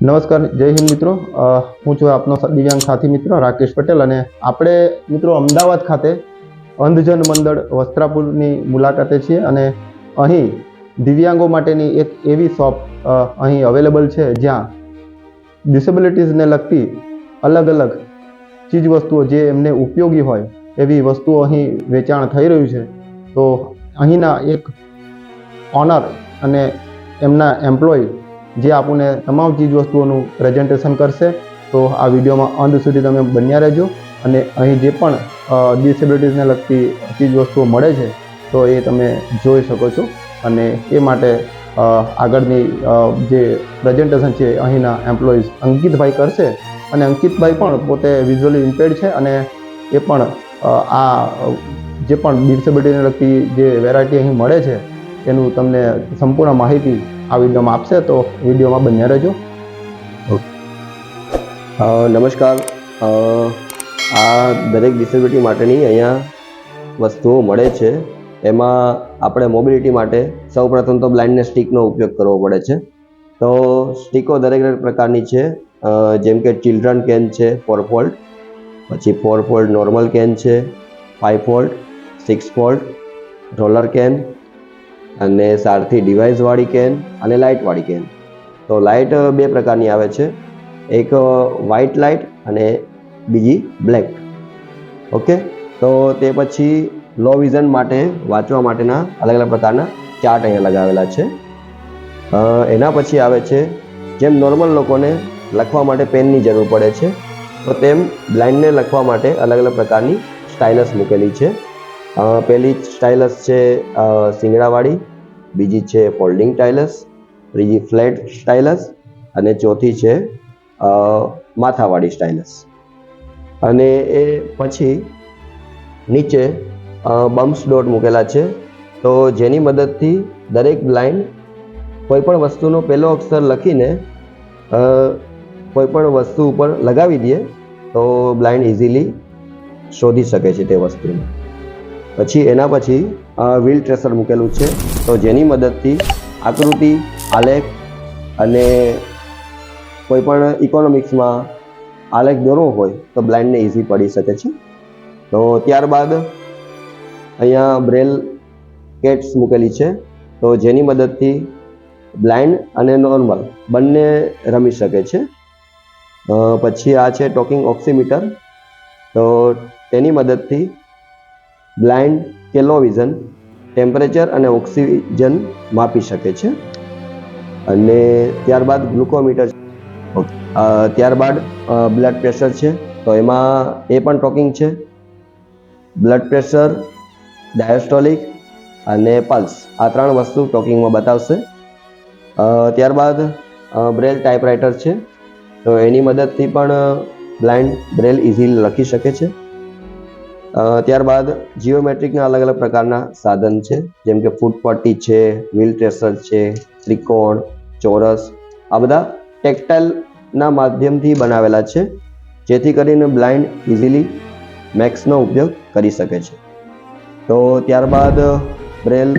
નમસ્કાર, જય હિન્દ મિત્રો. હું છું આપનો દિવ્યાંગ સાથી મિત્ર રાકેશ પટેલ અને આપણે મિત્રો અમદાવાદ ખાતે અંધજન મંડળ વસ્ત્રાપુરની મુલાકાતે છીએ અને અહીં દિવ્યાંગો માટેની એક એવી શોપ અહીં અવેલેબલ છે જ્યાં ડિસેબિલિટીઝને લગતી અલગ અલગ ચીજ વસ્તુઓ જે એમને ઉપયોગી હોય એવી વસ્તુઓ અહીં વેચાણ થઈ રહ્યું છે. તો અહીંના એક ઓનર અને એમના એમ્પ્લોય જે આપણને તમામ ચીજ વસ્તુઓનું પ્રેઝન્ટેશન કરશે, તો આ વિડીયોમાં અંત સુધી તમે બન્યા રહેજો. અને અહીં જે પણ ડિસેબિલિટીઝને લગતી ચીજ વસ્તુઓ મળે છે, તો એ તમે જોઈ શકો છો. અને એ માટે આગળની જે પ્રેઝન્ટેશન છે, અહીંના એમ્પ્લોઈઝ અંકિતભાઈ કરશે. અને અંકિતભાઈ પણ પોતે વિઝ્યુઅલી ઇમ્પેર્ડ છે અને એ પણ આ, જે પણ ડિસેબિલિટીને લગતી જે વેરાયટી અહીં મળે છે, એનું તમને સંપૂર્ણ માહિતી આ વિડીયોમાં આપશે તો વિડીયોમાં બન્યા રહેજો. નમસ્કાર. આ દરેક ડિસેબિલિટી માટેની અહીંયા વસ્તુઓ મળે છે. એમાં આપણે મોબિલિટી માટે સૌપ્રથમ તો બ્લાઇન્ડનેસ સ્ટીકનો ઉપયોગ કરવો પડે છે. તો સ્ટીકો દરેક દરેક પ્રકારની છે. જેમ કે ચિલ્ડ્રન કેન છે ફોર ફોલ્ટ પછી ફોર ફોલ્ટ નોર્મલ કેન છે five fold six fold roller cane અને સારથી ડિવાઇસવાળી કેન અને લાઇટવાળી કેન તો લાઇટ બે પ્રકારની આવે છે. એક વ્હાઇટ લાઇટ અને બીજી બ્લેક ઓકે? તો તે પછી લો વિઝન માટે, વાંચવા માટેના અલગ અલગ પ્રકારના ચાર્ટ અહીંયા લગાવેલા છે. એના પછી આવે છે, જેમ નોર્મલ લોકોને લખવા માટે પેનની જરૂર પડે છે, તો તેમ બ્લાઇન્ડને લખવા માટે અલગ અલગ પ્રકારની સ્ટાઇલસ મૂકેલી છે. પહેલી સ્ટાઇલસ છે સિંગડાવાળી બીજી છે ફોલ્ડિંગ સ્ટાઇલસ ત્રીજી ફ્લેટ સ્ટાઇલસ અને ચોથી છે માથાવાળી સ્ટાઇલસ અને એ પછી નીચે બમ્પ્સ ડોટ મૂકેલા છે, તો જેની મદદથી દરેક બ્લાઇન્ડ કોઈપણ વસ્તુનો પહેલો અક્ષર લખીને કોઈપણ કોઈ પણ વસ્તુ ઉપર લગાવી દઈએ, તો બ્લાઇન્ડ ઇઝીલી શોધી શકે છે તે વસ્તુને. પછી એના પછી વ્હીલ ટ્રેસર મૂકેલું છે. તો જેની મદદથી આકૃતિ, આલેખ અને કોઈ પણ ઇકોનોમિક્સમાં આલેખ દોરવો હોય, તો બ્લાઇન્ડને ઇઝી પડી શકે છે. તો ત્યારબાદ અહીંયા બ્રેલ કેટ્સ મૂકેલી છે. તો જેની મદદથી બ્લાઇન્ડ અને નોર્મલ બંને રમી શકે છે. પછી આ છે ટોકિંગ ઓક્સિમીટર. તો તેની મદદથી બ્લાઇન્ડ કે લો વિઝન ટેમ્પરેચર અને ઓક્સિજન માપી શકે છે. અને ત્યારબાદ ગ્લુકોમીટર ત્યારબાદ બ્લડ પ્રેશર છે. તો એમાં એ પણ ટોકિંગ છે. બ્લડ પ્રેશર ડાયસ્ટોલિક અને પલ્સ આ ત્રણ વસ્તુ ટોકિંગમાં બતાવશે. ત્યારબાદ બ્રેલ ટાઈપરાઇટર છે. તો એની મદદથી પણ બ્લાઇન્ડ બ્રેલ ઇઝીલી લખી શકે છે. ત્યારબાદ જીઓમેટ્રિકના અલગ અલગ પ્રકારના સાધન છે. જેમ કે ફૂટપટ્ટી છે વ્હીલ ટ્રેસર છે, ત્રિકોણ, ચોરસ, આ બધા ટેક્ટાઇલના માધ્યમથી બનાવેલા છે, જેથી કરીને બ્લાઇન્ડ ઇઝીલી મેક્સનો ઉપયોગ કરી શકે છે. તો ત્યારબાદ બ્રેલ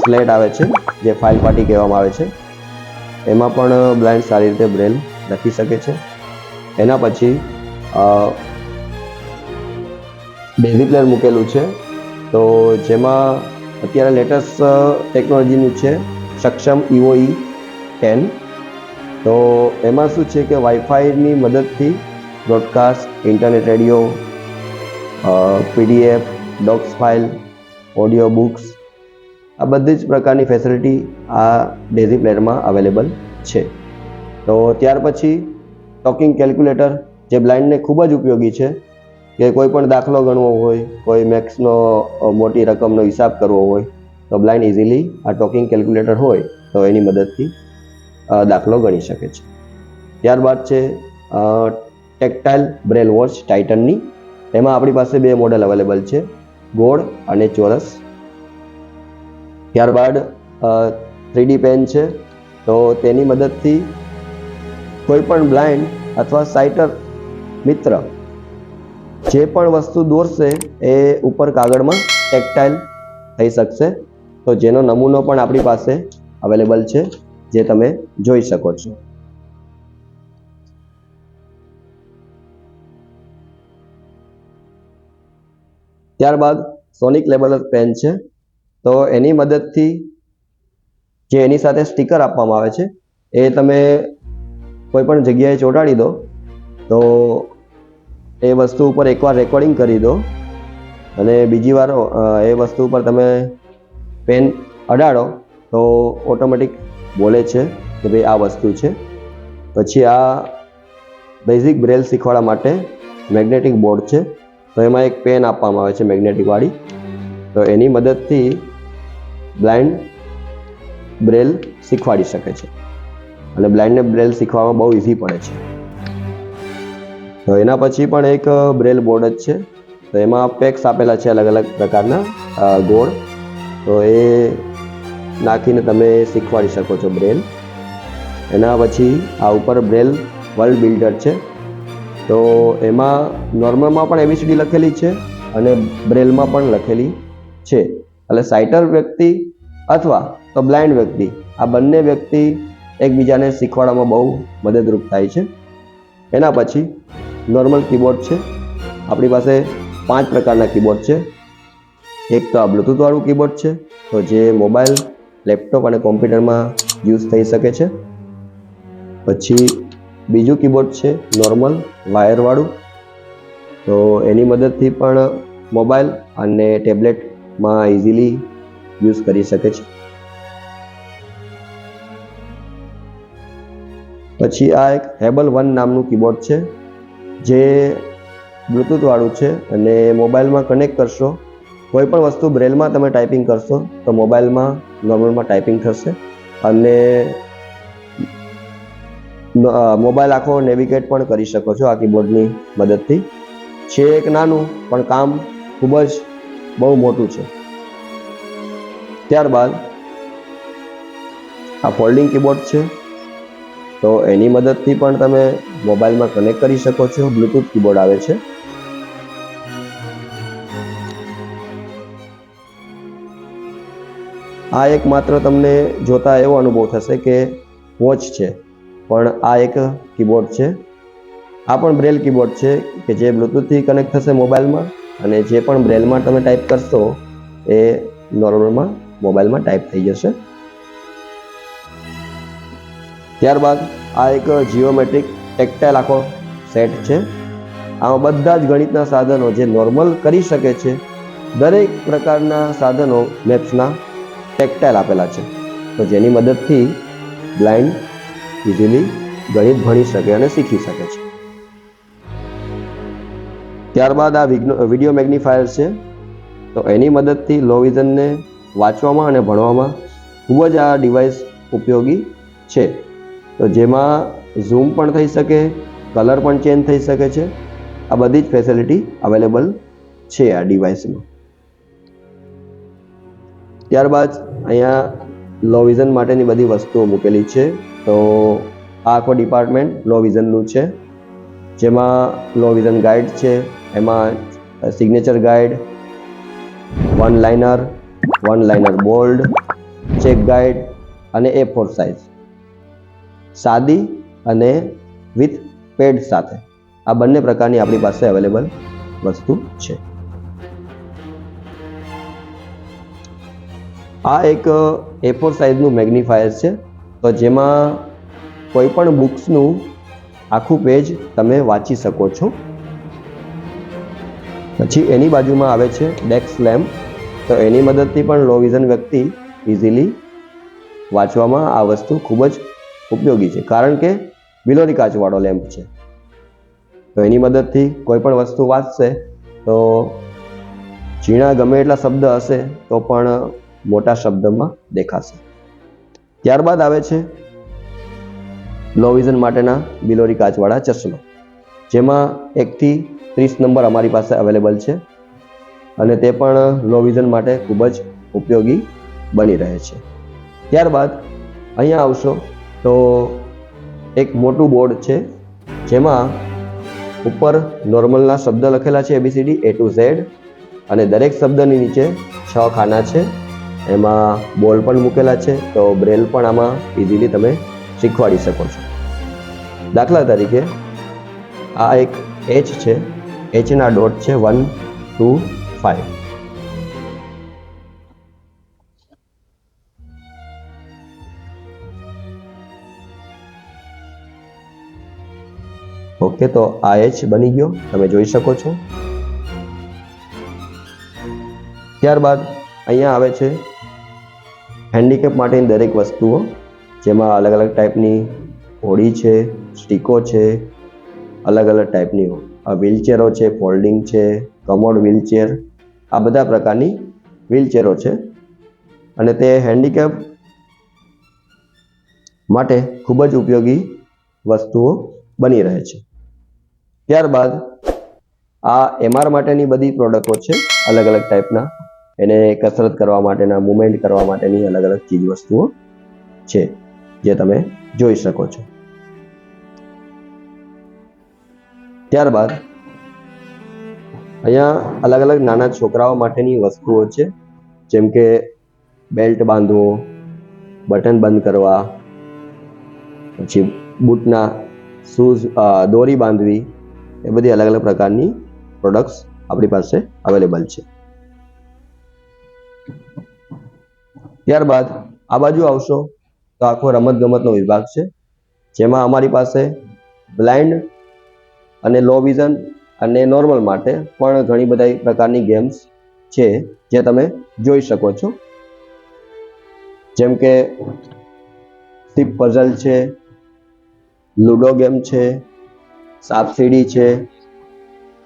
સ્લેટ આવે છે, જે ફાઇલ પાટી કહેવામાં આવે છે. એમાં પણ બ્લાઇન્ડ સારી રીતે બ્રેલ લખી શકે છે. એના પછી બેઝી પ્લેયર મૂકેલું છે. તો જેમાં અત્યારે લેટેસ્ટ ટેકનોલોજીનું છે, સક્ષમ ઇઓઈ ટેન. તો એમાં શું છે કે વાઈફાઈની મદદથી broadcast internet radio PDF docs file audio books આ બધી જ પ્રકારની ફેસિલિટી આ ડેઝી પ્લેયરમાં અવેલેબલ છે. તો ત્યાર પછી ટોકિંગ કેલ્ક્યુલેટર જે બ્લાઇન્ડને ખૂબ જ ઉપયોગી છે કે કોઈ પણ દાખલો ગણવો હોય, કોઈ મેક્સનો મોટી રકમનો હિસાબ કરવો હોય, તો બ્લાઇન્ડ ઇઝીલી આ ટોકિંગ કેલ્ક્યુલેટર હોય, તો એની મદદથી દાખલો ગણી શકે છે. ત્યારબાદ છે ટેક્ટાઇલ બ્રેલ વોચ ટાઇટનની એમાં આપણી પાસે બે મોડેલ અવેલેબલ છે, ગોળ અને ચોરસ. ત્યારબાદ થ્રીડી પેન છે, તો તેની મદદથી કોઈ પણ બ્લાઇન્ડ અથવા સાઇટર મિત્ર જે પણ વસ્તુ દોરશે એ ઉપર કાગળમાં ટેક્ટાઇલ થઈ શકશે. તો જેનો નમૂનો પણ આપણી પાસે અવેલેબલ છે, જે તમે જોઈ શકો છો. ત્યારબાદ સોનિક લેબલર પેન છે. તો એની મદદથી જે એની સાથે સ્ટીકર આપવામાં આવે છે, એ તમે કોઈ પણ જગ્યાએ ચોંટાડી દો, તો એ વસ્તુ ઉપર એકવાર રેકોર્ડિંગ કરી દો. અને બીજી વાર એ વસ્તુ ઉપર તમે પેન અડાડો, તો ઓટોમેટિક બોલે છે કે ભાઈ આ વસ્તુ છે. પછી આ બેઝિક બ્રેલ શીખવાડવા માટે મેગ્નેટિક બોર્ડ છે. તો એમાં એક પેન આપવામાં આવે છે મેગ્નેટિકવાળી તો એની મદદથી બ્લાઇન્ડ બ્રેલ શીખવાડી શકે છે. અને બ્લાઇન્ડને બ્રેલ શીખવામાં બહુ ઇઝી પડે છે. તો એના પછી પણ એક બ્રેલ બોર્ડ જ છે. તો એમાં પેક્સ આપેલા છે અલગ અલગ પ્રકારના ગોળ. તો એ નાખીને તમે શીખવાડી શકો છો બ્રેલ. એના પછી આ ઉપર બ્રેલ વર્લ્ડ બિલ્ડર છે. તો એમાં નોર્મલમાં પણ એબીસીડી લખેલી છે અને બ્રેલમાં પણ લખેલી છે. એટલે સાઇટર વ્યક્તિ અથવા તો બ્લાઇન્ડ વ્યક્તિ, આ બંને વ્યક્તિ એકબીજાને શીખવાડવામાં બહુ મદદરૂપ થાય છે. એના પછી નોર્મલ કીબોર્ડ છે. આપણી પાસે પાંચ પ્રકારના કીબોર્ડ છે. એક તો આ બ્લૂટૂથવાળું કીબોર્ડ છે, તો જે મોબાઈલ લેપટોપ અને કોમ્પ્યુટરમાં યુઝ થઈ શકે છે. પછી બીજું કીબોર્ડ છે નોર્મલ વાયરવાળું તો એની મદદથી પણ મોબાઈલ અને ટેબ્લેટમાં ઇઝીલી યુઝ કરી શકે છે. પછી આ એક હેબલ વન નામનું કીબોર્ડ છે. જે બ્લૂટૂથવાળું છે અને મોબાઈલમાં કનેક્ટ કરશો, કોઈ પણ વસ્તુ બ્રેલમાં તમે ટાઈપિંગ કરશો, તો મોબાઈલમાં નોર્મલમાં ટાઈપિંગ થશે. અને મોબાઈલ આખો નેવિગેટ પણ કરી શકો છો આ કીબોર્ડની મદદથી. છે એક નાનું, પણ કામ ખૂબ જ બહુ મોટું છે. ત્યારબાદ આ ફોલ્ડિંગ કીબોર્ડ છે. તો એની મદદથી પણ તમે મોબાઈલમાં કનેક્ટ કરી શકો છો બ્લૂટૂથ કીબોર્ડ આવે છે. આ એક માત્ર તમને જોતા એવો અનુભવ થશે કે વોચ છે, પણ આ એક કીબોર્ડ છે. આ પણ બ્રેલ કીબોર્ડ છે કે જે બ્લૂટૂથથી કનેક્ટ થશે મોબાઈલમાં અને જે પણ બ્રેલમાં તમે ટાઈપ કરશો એ નોર્મલમાં મોબાઈલમાં ટાઈપ થઈ જશે. ત્યારબાદ આ એક જીઓમેટ્રિક ટેક્ટાઇલ આખો સેટ છે. આમાં બધા જ ગણિતના સાધનો જે નોર્મલ કરી શકે છે, દરેક પ્રકારના સાધનો મેપ્સના ટેક્ટાઇલ આપેલા છે. તો જેની મદદથી બ્લાઇન્ડ ઇઝીલી ગણિત ભણી શકે અને શીખી શકે છે. ત્યારબાદ આ વીડિયો મેગ્નિફાયર છે. તો એની મદદથી લો વિઝનને વાંચવામાં અને ભણવામાં ખૂબ જ આ ડિવાઇસ ઉપયોગી છે. તો જેમાં ઝૂમ પણ થઈ શકે, કલર પણ ચેન્જ થઈ શકે છે. આ બધી જ ફેસિલિટી અવેલેબલ છે આ ડિવાઇસમાં ત્યારબાદ અહીંયા લો વિઝન માટેની બધી વસ્તુઓ મૂકેલી છે. તો આ આખો ડિપાર્ટમેન્ટ લો વિઝનનું છે. જેમાં લો વિઝન ગાઈડ છે, એમાં signature guide one liner one liner bold check guide અને એ ફોર સાઇઝ સાદી અને વિથ પેડ સાથે. આ બંને પ્રકારની આપણી પાસે અવેલેબલ વસ્તુ છે. આ એક એ ફોર સાઇઝનું મેગ્નિફાયર છે. તો જેમાં કોઈ પણ બુક્સનું આખું પેજ તમે વાંચી શકો છો. પછી એની બાજુમાં આવે છે ડેક્સ લેમ્પ તો એની મદદથી પણ લો વિઝન વ્યક્તિ ઇઝીલી વાંચવામાં આ વસ્તુ ખૂબ જ ઉપયોગી છે. કારણ કે બિલોરી કાચવાળો લેમ્પ છે. તો એની મદદથી કોઈ પણ વસ્તુ વાંચશે, તો ઝીણા ગમે એટલા શબ્દ હશે, તો પણ મોટા શબ્દમાં દેખાશે. ત્યારબાદ આવે છે લો વિઝન માટેના બિલોરી કાચવાળા ચશ્મા. જેમાં એકથી ત્રીસ નંબર અમારી પાસે અવેલેબલ છે અને તે પણ લો વિઝન માટે ખૂબ જ ઉપયોગી બની રહે છે. ત્યારબાદ અહીંયા આવશો તો એક મોટું બોર્ડ છે, જેમાં ઉપર નોર્મલના શબ્દ લખેલા છે એબીસીડી એ ટુ ઝેડ અને દરેક શબ્દની નીચે છ ખાના છે. એમાં બોલ પણ મૂકેલા છે, તો બ્રેલ પણ આમાં ઇઝીલી તમે શીખવાડી શકો છો. દાખલા તરીકે, આ એક એચ છે એચના ડોટ છે વન ટુ ફાઇવ ઓકે, તો આ એચ બની ગયો. તમે જોઈ શકો છો. ત્યારબાદ અહીંયા આવે છે હેન્ડીકેપ માટેની દરેક વસ્તુઓ, જેમાં અલગ અલગ ટાઈપની હોડી છે, સ્ટીકો છે અલગ અલગ ટાઈપની આ વ્હીલચેરો છે ફોલ્ડિંગ છે કમોડ વ્હીલચેર આ બધા પ્રકારની વ્હીલચેરો છે. અને તે હેન્ડીકેપ માટે ખૂબ જ ઉપયોગી વસ્તુઓ બની રહે છે. ત્યારબાદ આ એમઆર માટેની બધી પ્રોડક્ટો છે અલગ અલગ ટાઈપના. એને કસરત કરવા માટેના, મુવમેન્ટ કરવા માટેની અલગ અલગ ચીજ વસ્તુઓ છે જે તમે જોઈ શકો છો. ત્યારબાદ અહીંયા અલગ અલગ નાના છોકરાઓ માટેની વસ્તુઓ છે. જેમ કે બેલ્ટ બાંધવો, બટન બંધ કરવા, પછી બૂટના શૂઝ દોરી બાંધવી એ બધી અલગ અલગ પ્રકારની પ્રોડક્ટ્સ આપણી પાસે અવેલેબલ છે. ત્યારબાદ આ બાજુ આવશો તો આખો રમત ગમતનો વિભાગ છે. જેમાં અમારી પાસે બ્લાઇન્ડ અને લો વિઝન અને નોર્મલ માટે પણ ઘણી બધા પ્રકારની ગેમ્સ છે જે તમે જોઈ શકો છો. જેમ કે ટીપ પઝલ છે લૂડો ગેમ છે સાપ સીડી છે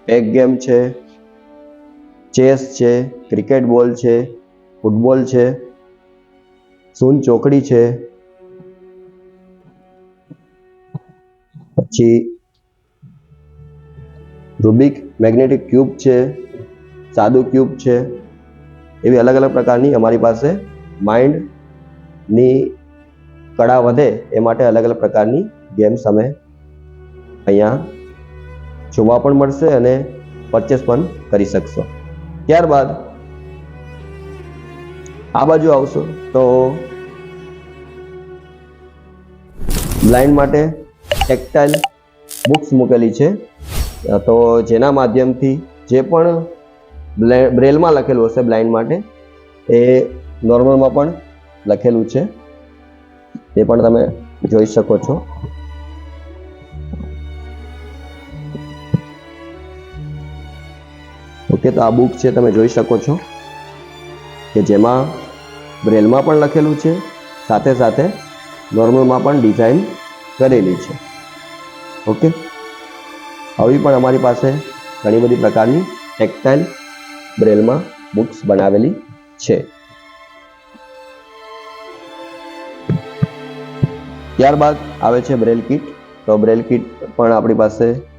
પેક ગેમ છે ચેસ છે ક્રિકેટ બોલ છે ફૂટબોલ છે, સૂન ચોકડી છે, પછી રૂબિક મેગ્નેટિક ક્યુબ છે, સાદું ક્યુબ છે, એવી અલગ અલગ પ્રકારની અમારી પાસે માઇન્ડની કળા વધે એ માટે અલગ અલગ પ્રકારની ગેમ્સ અમે અહીંયા જોવા પણ મળશે અને પરચેસ પણ કરી શકશો. ત્યારબાદ આ બાજુ આવશો તો બ્લાઇન્ડ માટે ટેક્સટાઇલ બુક્સ મૂકેલી છે. તો જેના માધ્યમથી જે પણ બ્રેલમાં લખેલું હશે બ્લાઇન્ડ માટે, એ નોર્મલમાં પણ લખેલું છે. તે પણ તમે જોઈ શકો છો. ઓકે તો આ બુક છે, તમે જોઈ શકો છો. કે જેમાં બ્રેલમાં પણ લખેલું છે, સાથે સાથે નોર્મલમાં પણ ડિઝાઇન કરેલી છે. ઓકે? આવી પણ અમારી પાસે ઘણી બધી પ્રકારની ટેક્સટાઇલ બ્રેલમાં બુક્સ બનાવેલી છે. ત્યારબાદ આવે છે બ્રેલ કિટ. તો બ્રેલ કિટ પણ આપણી પાસે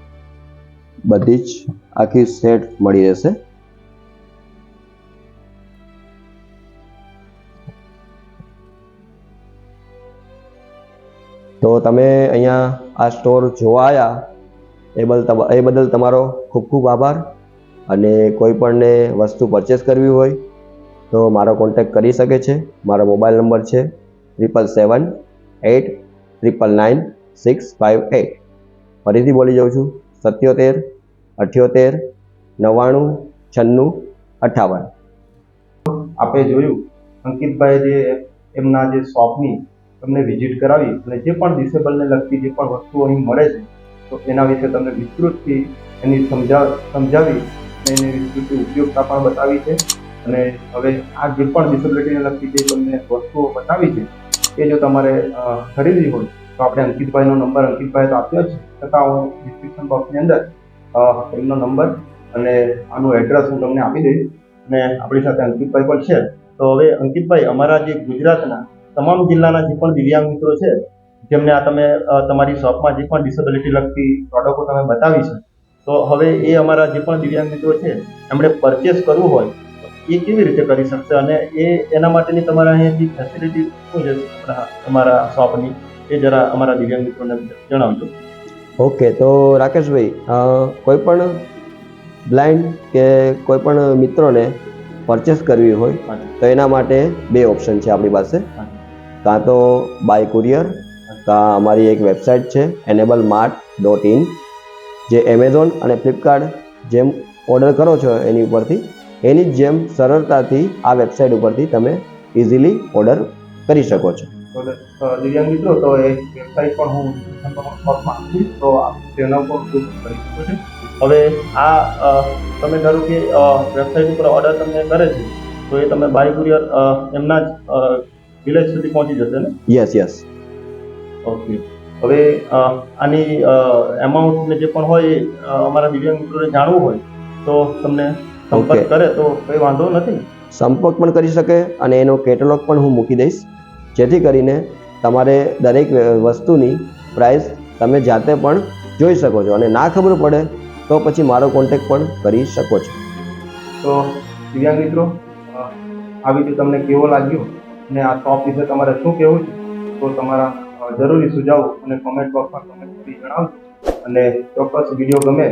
બધી જ આખી સેટ મળી રહેશે. તો તમે અહીંયા આ સ્ટોર જોવા આવ્યા એ બદલ એ બદલ તમારો ખૂબ ખૂબ આભાર. અને કોઈ પણને વસ્તુ પરચેસ કરવી હોય, તો મારો કોન્ટેક્ટ કરી શકે છે. મારો મોબાઈલ નંબર છે triple seven eight triple nine six five eight ફરીથી બોલી જાઉં છું. સત્યોતેર, અઠ્યોતેર, નવ્વાણું, છન્નું અઠ્ઠાવન આપણે જોયું અંકિતભાઈ જે એમના જે શોપની તમને વિઝિટ કરાવી અને જે પણ ડિસેબલને લગતી જે પણ વસ્તુઓ અહીં મળે છે, તો એના વિશે તમને વિસ્તૃતથી એની સમજા, સમજાવી અને એની વિસ્તૃતથી ઉપયોગતા પણ બતાવી છે. અને હવે આ જે પણ ડિસેબિલિટીને લગતી જે તમને વસ્તુઓ બતાવી છે, એ જો તમારે ખરીદવી હોય તો આપણે અંકિતભાઈનો નંબર, અંકિતભાઈ તો આપ્યો જ. છતાં હું ડિસ્ક્રિપ્શન બોક્સની અંદર એમનો નંબર અને આનું એડ્રેસ હું તમને આપી દઈશ. અને આપણી સાથે અંકિતભાઈ પણ છે. તો હવે અંકિતભાઈ, અમારા જે ગુજરાતના તમામ જિલ્લાના જે પણ દિવ્યાંગ મિત્રો છે, જેમને આ તમે તમારી શોપમાં જે પણ ડિસેબિલિટી લગતી પ્રોડક્ટો તમે બતાવી છે, તો હવે એ અમારા જે પણ દિવ્યાંગ મિત્રો છે, એમણે પરચેસ કરવું હોય એ કેવી રીતે કરી શકશે? અને એ એના માટેની તમારા અહીંયાથી ફેસિલિટી શું છે? તમારા શોપની. એ જરા અમારા દિવ્યાંગ મિત્રોને જણાવજો. ઓકે તો રાકેશભાઈ કોઈ પણ બ્લાઇન્ડ કે કોઈ પણ મિત્રોને પરચેસ કરવી હોય તો એના માટે બે ઓપ્શન છે આપણી પાસે. કાં તો બાય કુરિયર કાં અમારી એક વેબસાઇટ છે એનેબલ માર્ટ ડોટ ઇન જે એમેઝોન અને ફ્લિપકાર્ટ જેમ ઓર્ડર કરો છો એની ઉપરથી એની જ જેમ સરળતાથી આ વેબસાઇટ ઉપરથી તમે ઇઝીલી ઓર્ડર કરી શકો છો. દિવ્યાંગ મિત્રો તો એ વેબસાઇટ પણ હું આપીશ તો તેના ઉપર બુક કરી શકો છો હવે આ તમે ધારો કે વેબસાઇટ ઉપર ઓર્ડર તમને કરે છે તો એ તમે બાય કુરિયર એમના જ વિલેજ સુધી પહોંચી જશે ને યસ યસ ઓકે હવે આની એમાઉન્ટ ને જે પણ હોય એ અમારા દિવ્યાંગ મિત્રોને જાણવું હોય તો તમને સંપર્ક કરે તો કંઈ વાંધો નથી સંપર્ક પણ કરી શકે અને એનો કેટલોગ પણ હું મૂકી દઈશ જેથી કરીને તમારે દરેક વસ્તુની પ્રાઇસ તમે જાતે પણ જોઈ શકો છો. અને ના ખબર પડે તો પછી મારો કોન્ટેક પણ કરી શકો છો. તો દિવ્યાંગ મિત્રો આ વીડિયો તમને કેવો લાગ્યો? અને આ શોપ વિશે તમારે શું કહેવું છે? તો તમારા જરૂરી સુઝાવો અને કોમેન્ટ બોક્સમાં કમેન્ટ કરી જણાવજો. અને ચોક્કસ વીડિયો ગમે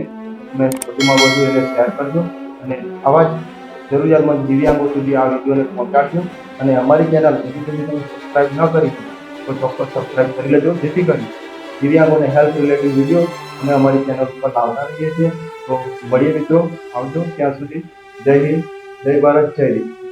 તમે વધુમાં વધુ એને શેર કરજો. અને આવા જ જરૂરિયાતમંદ દિવ્યાંગો સુધી આ વિડીયોને પહોંચાડજો અને અમારી ચેનલ હજી સુધી તમે સબસ્ક્રાઈબ ન કરી તો ચોક્કસ સબસ્ક્રાઈબ કરી લેજો. જેથી કરી દિવ્યાંગોને હેલ્થ રિલેટેડ વીડિયો અમે અમારી ચેનલ ઉપર લાવતા રહીએ છીએ. તો મળીએ મિત્રો, આવજો ત્યાં સુધી. જય હિન્દ, જય ભારત, જય હિન્દ.